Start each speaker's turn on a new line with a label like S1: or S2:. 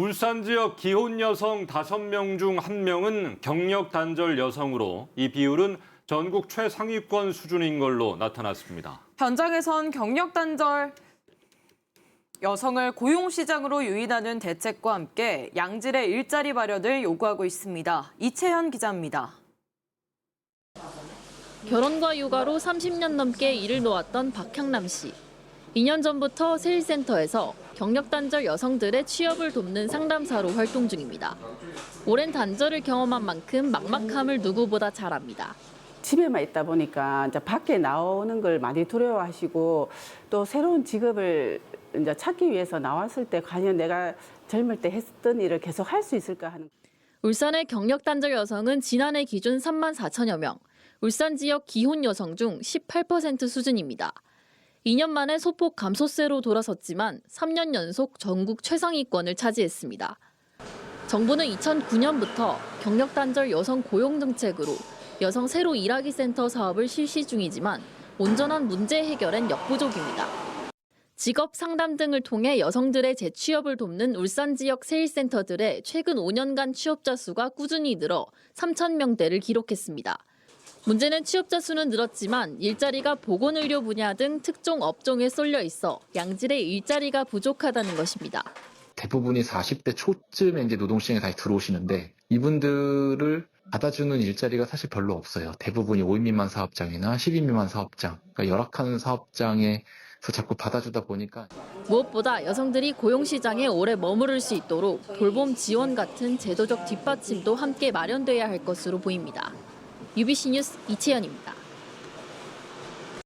S1: 울산 지역 기혼 여성 5명 중 1명은 경력 단절 여성으로 이 비율은 전국 최상위권 수준인 걸로 나타났습니다.
S2: 현장에선 경력 단절 여성을 고용 시장으로 유인하는 대책과 함께 양질의 일자리 마련을 요구하고 있습니다. 이채현 기자입니다.
S3: 결혼과 육아로 30년 넘게 일을 놓았던 박향남 씨. 2년 전부터 세일센터에서 경력 단절 여성들의 취업을 돕는 상담사로 활동 중입니다. 오랜 단절을 경험한 만큼 막막함을 누구보다 잘 압니다.
S4: 집에만 있다 보니까 이제 밖에 나오는 걸 많이 두려워하시고 또 새로운 직업을 이제 찾기 위해서 나왔을 때 과연 내가 젊을 때 했던 일을 계속 할 수 있을까 하는
S3: 울산의 경력 단절 여성은 지난해 기준 3만 4천여 명, 울산 지역 기혼 여성 중 18% 수준입니다. 2년 만에 소폭 감소세로 돌아섰지만 3년 연속 전국 최상위권을 차지했습니다. 정부는 2009년부터 경력 단절 여성 고용 정책으로 여성 새로 일하기 센터 사업을 실시 중이지만 온전한 문제 해결엔 역부족입니다. 직업 상담 등을 통해 여성들의 재취업을 돕는 울산 지역 세일센터들의 최근 5년간 취업자 수가 꾸준히 늘어 3천 명대를 기록했습니다. 문제는 취업자 수는 늘었지만 일자리가 보건의료 분야 등 특정 업종에 쏠려 있어 양질의 일자리가 부족하다는 것입니다.
S5: 대부분이 40대 초쯤에 이제 노동시장에 다시 들어오시는데 이분들을 받아주는 일자리가 사실 별로 없어요. 대부분이 5인 미만 사업장이나 10인 미만 사업장, 그러니까 열악한 사업장에서 자꾸 받아주다 보니까
S3: 무엇보다 여성들이 고용시장에 오래 머무를 수 있도록 돌봄 지원 같은 제도적 뒷받침도 함께 마련돼야 할 것으로 보입니다. UBC 뉴스 이채연입니다.